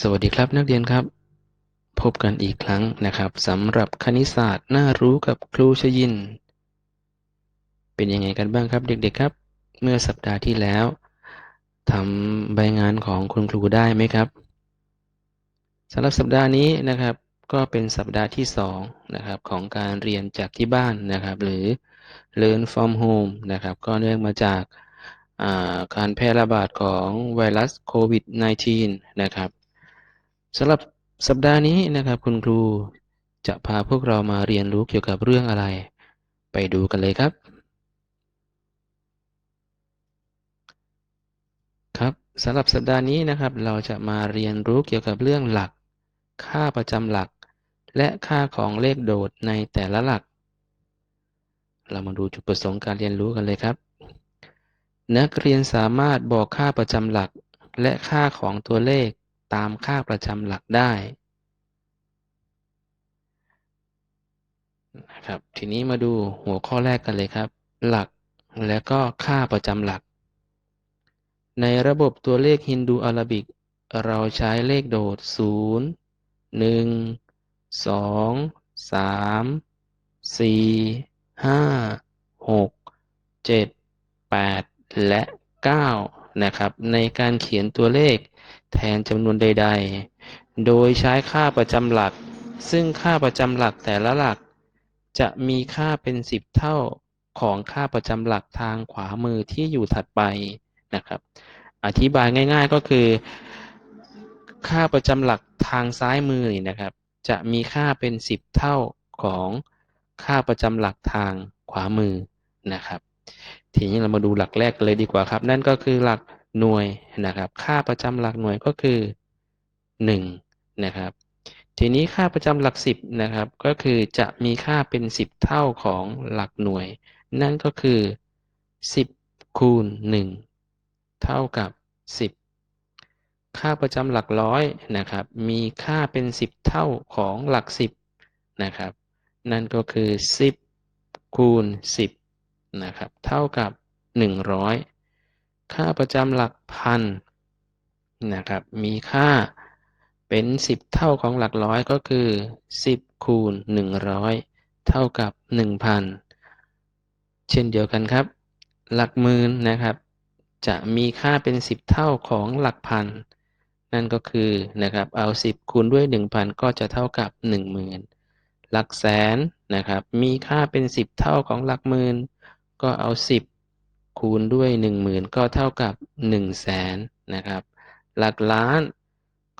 สวัสดีครับนักเรียนครับ พบกันอีกครั้งนะครับสำหรับคณิตศาสตร์น่ารู้กับครูชยิน เป็นยังไงกันบ้างครับเด็กๆครับ เมื่อสัปดาห์ที่แล้วทำใบงานของคุณครูได้ไหมครับสำหรับสัปดาห์นี้นะครับ ก็เป็นสัปดาห์ที่2นะครับของการเรียนจากที่บ้านนะครับ หรือ Learn from home นะครับ ก็เนื่องมาจากการแพร่ระบาดของไวรัสโควิด -19 นะครับ สำหรับสัปดาห์นี้นะครับคุณครูจะพาพวกเรามาเรียนรู้เกี่ยวกับเรื่องอะไร ไปดูกันเลยครับ ครับสำหรับสัปดาห์นี้นะครับ เราจะมาเรียนรู้เกี่ยวกับเรื่องหลัก ค่าประจำหลัก และค่าของเลขโดดในแต่ละหลัก เรามาดูจุดประสงค์การเรียนรู้กันเลยครับ นักเรียนสามารถบอกค่าประจำหลักและค่าของตัวเลข ตามค่าประจำหลักได้นะครับทีนี้มาดูหัวข้อแรกกันเลยครับ หลักและก็ค่าประจำหลัก ในระบบตัวเลขฮินดูอาราบิก เราใช้เลขโดด 0 1 2 3 4 5 6 7 8 และ 9 นะครับ ในการเขียนตัวเลข แทนจำนวนใด ๆ โดยใช้ค่าประจำหลัก ซึ่งค่าประจำหลักแต่ละหลัก จะมีค่าเป็น 10 เท่าของค่าประจำหลักทางขวามือที่อยู่ถัดไปนะครับ อธิบายง่าย ๆก็คือ ค่าประจำหลักทางซ้ายมือนะครับ จะมีค่าเป็น 10 เท่าของค่าประจำหลักทางขวามือนะครับ ทีนี้เรามาดูหลักแรกเลยดีกว่าครับ นั่นก็คือหลัก หน่วยนะครับ ค่าประจำหลักหน่วยก็คือ1นะครับ ทีนี้ค่าประจำหลัก 10นะครับก็คือจะมีค่าเป็น 10 เท่าของหลักหน่วย นั่นก็คือ 10 คูณ 1 เท่ากับ 10 ค่าประจำหลักร้อยนะครับ มีค่าเป็น 10 เท่าของหลัก 10นะครับ นั่นก็คือ 10 คูณ 10นะครับเท่ากับ 100 ค่าประจำหลักพันนะครับ มีค่าเป็น 10 เท่าของหลักร้อยก็คือ 10 คูณ 100 เท่ากับ 1,000 เช่นเดียวกันครับ หลักหมื่นนะครับ จะมีค่าเป็น 10 เท่าของหลักพัน นั่นก็คือนะครับเอา 10 คูณด้วย 1,000 ก็จะเท่ากับ 10,000 หลักแสนนะครับ มีค่าเป็น 10 เท่าของหลักหมื่นก็เอา 10 คูณด้วย 10,000 ก็เท่ากับ 1 0 0 0 0แสนนะครับ หลักล้าน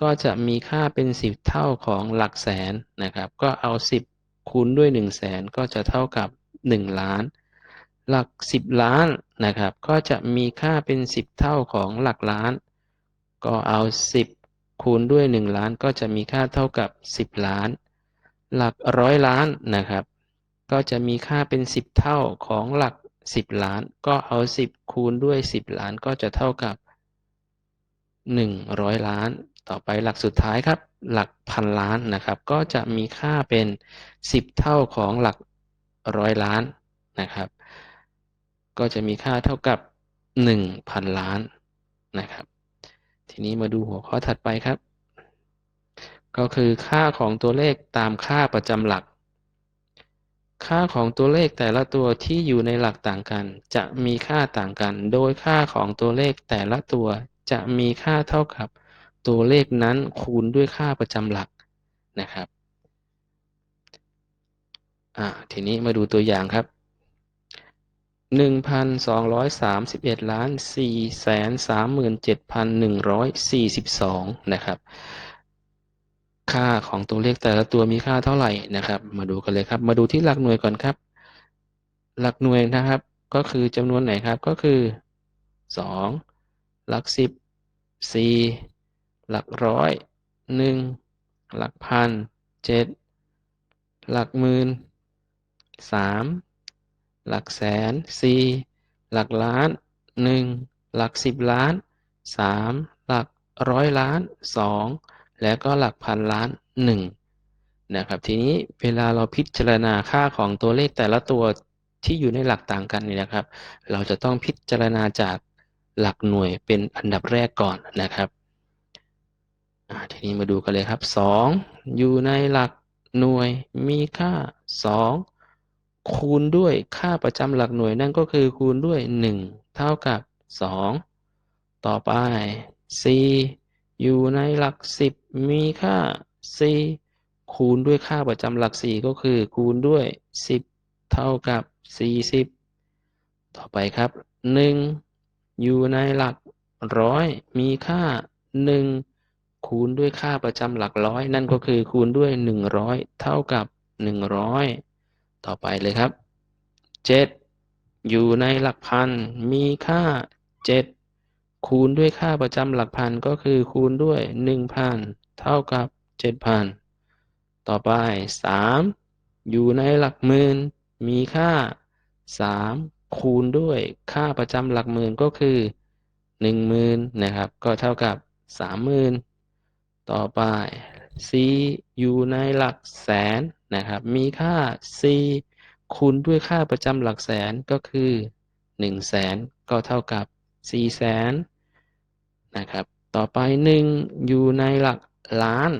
ก็จะมีค่าเป็น 10 เท่าของหลักแสนนะครับ ก็เอา 10 คูณด้วย 1 0 0 0 0แสนก็จะเท่ากับ 1 ล้าน หลัก 10 ล้านนะครับ ก็จะมีค่าเป็น 10 เท่าของหลักล้าน ก็เอา 10 คูณด้วย 1 ล้านก็จะมีค่าเท่ากับ 10 ล้าน หลักร้อยล้านนะครับ ก็จะมีค่าเป็น 10 เท่าของหลัก 10 ล้าน ก็เอา 10 คูณด้วย 10 ล้านก็จะเท่ากับ 100 ล้าน ต่อไปหลักสุดท้ายครับ หลักพันล้านนะครับ ก็จะมีค่าเป็น 10 เท่าของหลักร้อยล้านนะครับ ก็จะมีค่าเท่ากับ 1,000 ล้านนะครับ ทีนี้มาดูหัวข้อถัดไปครับ ก็คือค่าของตัวเลขตามค่าประจำหลัก ค่าของตัวเลขแต่ละตัวที่อยู่ในหลักต่างกัน จะมีค่าต่างกัน โดยค่าของตัวเลขแต่ละตัวจะมีค่าเท่ากับ ตัวเลขนั้นคูณด้วยค่าประจำหลักนะครับอ่าทีนี้มาดูตัวอย่างครับ 1,231ล้าน437,142 นะครับ ค่าของตัวเลขแต่ละตัวมีค่าเท่าไหร่นะครับ มาดูกันเลยครับ มาดูที่หลักหน่วยก่อนครับ หลักหน่วยนะครับ ก็คือจำนวนไหนครับก็คือ 2 หลัก 10 4 หลักร้อย 1 หลักพัน 7 หลักหมื่น 3 หลักแสน 4 หลักล้าน 1 หลัก 10 ล้าน 3 หลักร้อยล้าน 2 แล้วก็หลักพันล้านหนึ่งนะครับทีนี้เวลาเราพิจารณาค่าของตัวเลขแต่ละตัวที่อยู่ในหลักต่างกันนี่นะครับ เราจะต้องพิจารณาจากหลักหน่วยเป็นอันดับแรกก่อนนะครับทีนี้มาดูกันเลยครับสองอยู่ในหลักหน่วยมีค่าสองคูณด้วยค่าประจำหลักหน่วยนั่นก็คือคูณด้วยหนึ่งเท่ากับสองต่อไป c อยู่ในหลักสิบมีค่า c คูณด้วยค่าประจำหลักสี่ก็คือ คูณด้วยสิบเท่ากับสี่สิบต่อไปครับหนึ่งอยู่ในหลักร้อยมีค่าหนึ่งคูณด้วยค่าประจำหลักร้อย นั่นก็คือคูณด้วยหนึ่งร้อยเท่ากับหนึ่งร้อยต่อไปเลยครับเจ็ดอยู่ในหลักพันมีค่าเจ็ด คูณด้วยค่าประจำหลักพันก็คือคูณด้วยหนึ่งพันเท่ากับเจ็ดพันต่อไปสามอยู่ในหลักหมื่นมีค่าสามคูณด้วยค่าประจำหลักหมื่นก็คือหนึ่งหมื่นนะครับ ก็เท่ากับสามหมื่นต่อไป c อยู่ในหลักแสนนะครับ มีค่า c คูณด้วยค่าประจำหลักแสนก็คือหนึ่งแสนก็เท่ากับสี่แสน นะครับ ต่อไปหนึ่งอยู่ในหลักล้าน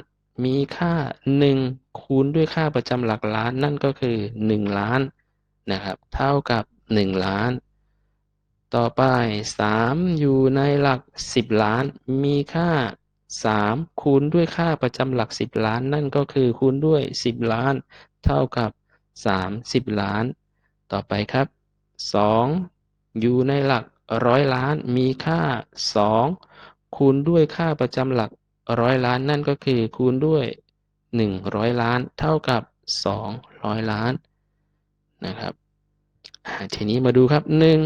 มีค่าหนึ่งคูณด้วยค่าประจำหลักล้านนั่นก็คือหนึ่งล้านนะครับ เท่ากับหนึ่งล้าน ต่อไปสามอยู่ในหลักสิบล้าน มีค่าสามคูณด้วยค่าประจำหลักสิบล้าน นั่นก็คือคูณด้วยสิบล้าน เท่ากับสามสิบล้าน ต่อไปครับสองอยู่ในหลักร้อยล้าน มีค่าสอง คูณด้วยค่าประจำหลักร้อยล้านนั่นก็คือคูณด้วยหนึ่งร้อยล้านเท่ากับสองร้อยล้านนะครับทีนี้มาดูครับหนึ่ง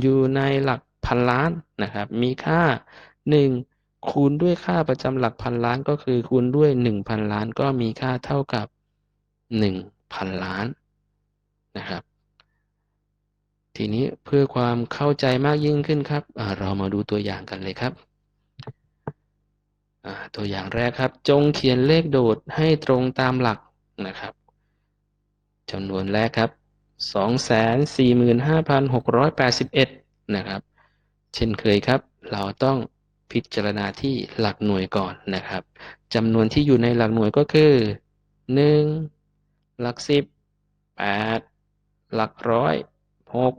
อยู่ในหลักพันล้านนะครับมีค่าหนึ่งคูณด้วยค่าประจำหลักพันล้านก็คือคูณด้วยหนึ่งพันล้านก็มีค่าเท่ากับหนึ่งพันล้านนะครับทีนี้เพื่อความเข้าใจมากยิ่งขึ้นครับ เรามาดูตัวอย่างกันเลยครับ ตัวอย่างแรกครับ จงเขียนเลขโดดให้ตรงตามหลักนะครับจำนวนแรกครับ 245,681 นะครับ เช่นเคยครับ เราต้องพิจารณาที่หลักหน่วยก่อนนะครับจำนวนที่อยู่ในหลักหน่วยก็คือ 1 หลักสิบแปดหลักร้อยหก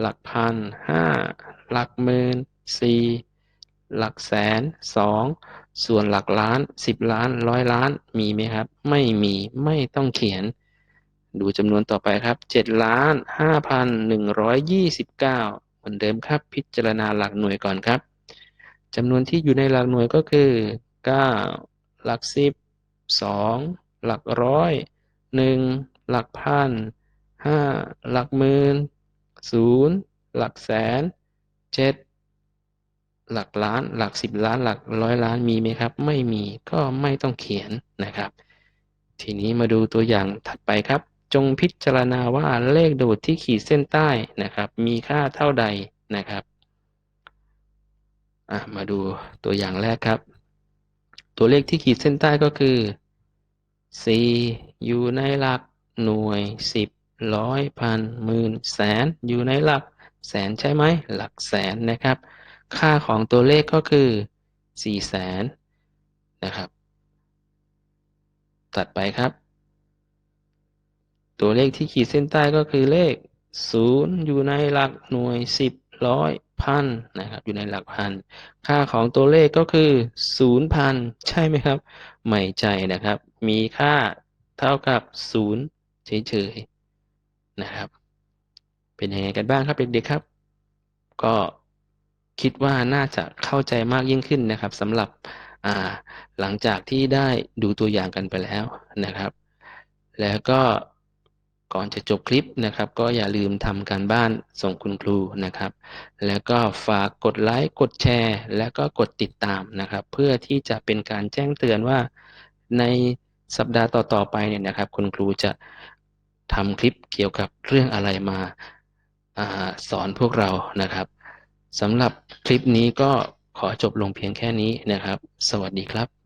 หลักพันห้าหลักหมื่นสี่ หลักแสนสองส่วนหลักล้านสิบล้านร้อยล้านมีไหมครับ ไม่มีไม่ต้องเขียน ดูจำนวนต่อไปครับเจ็ดล้านห้าพันหนึ่งร้อยยี่สิบเก้าเหมือนเดิมครับพิจารณาหลักหน่วยก่อนครับจำนวนที่อยู่ในหลักหน่วยก็คือเก้าหลักสิบสองหลักร้อยหนึ่งหลักพันห้าหลักหมื่นศูนย์หลักแสนเจ็ด หลักล้านหลักสิบล้านหลักร้อยล้านมีไหมครับ ไม่มีก็ไม่ต้องเขียนนะครับ ทีนี้มาดูตัวอย่างถัดไปครับ จงพิจารณาว่าเลขโดดที่ขีดเส้นใต้นะครับ มีค่าเท่าใดนะครับมาดูตัวอย่างแรกครับ ตัวเลขที่ขีดเส้นใต้ก็คือ 4 อยู่ในหลักหน่วย 10ร้อยพันหมื่นแสนอยู่ในหลักแสนใช่ไหมหลักแสนนะครับ ค่าของตัวเลขก็คือ4แสนนะครับ ตัดไปครับ ตัวเลขที่ขีดเส้นใต้ก็คือเลข 0 อยู่ในหลักหน่วย 10ร้อยพันนะครับ อยู่ในหลักพัน ค่าของตัวเลขก็คือศูนย์พันใช่ไหมครับไม่ใจนะครับ มีค่าเท่ากับศูนย์เฉยๆนะครับ เป็นยังไงกันบ้างครับเด็กๆครับ ก็ คิดว่าน่าจะเข้าใจมากยิ่งขึ้นนะครับสำหรับหลังจากที่ได้ดูตัวอย่างกันไปแล้วนะครับ แล้วก็ก่อนจะจบคลิปนะครับ ก็อย่าลืมทำการบ้านส่งคุณครูนะครับ แล้วก็ฝากกดไลค์กดแชร์ แล้วก็กดติดตามนะครับ เพื่อที่จะเป็นการแจ้งเตือนว่าในสัปดาห์ต่อๆไปเนี่ยนะครับ คุณครูจะทำคลิปเกี่ยวกับเรื่องอะไรมาอสอนพวกเรานะครับ สำหรับคลิปนี้ก็ขอจบลงเพียงแค่นี้นะครับ สวัสดีครับ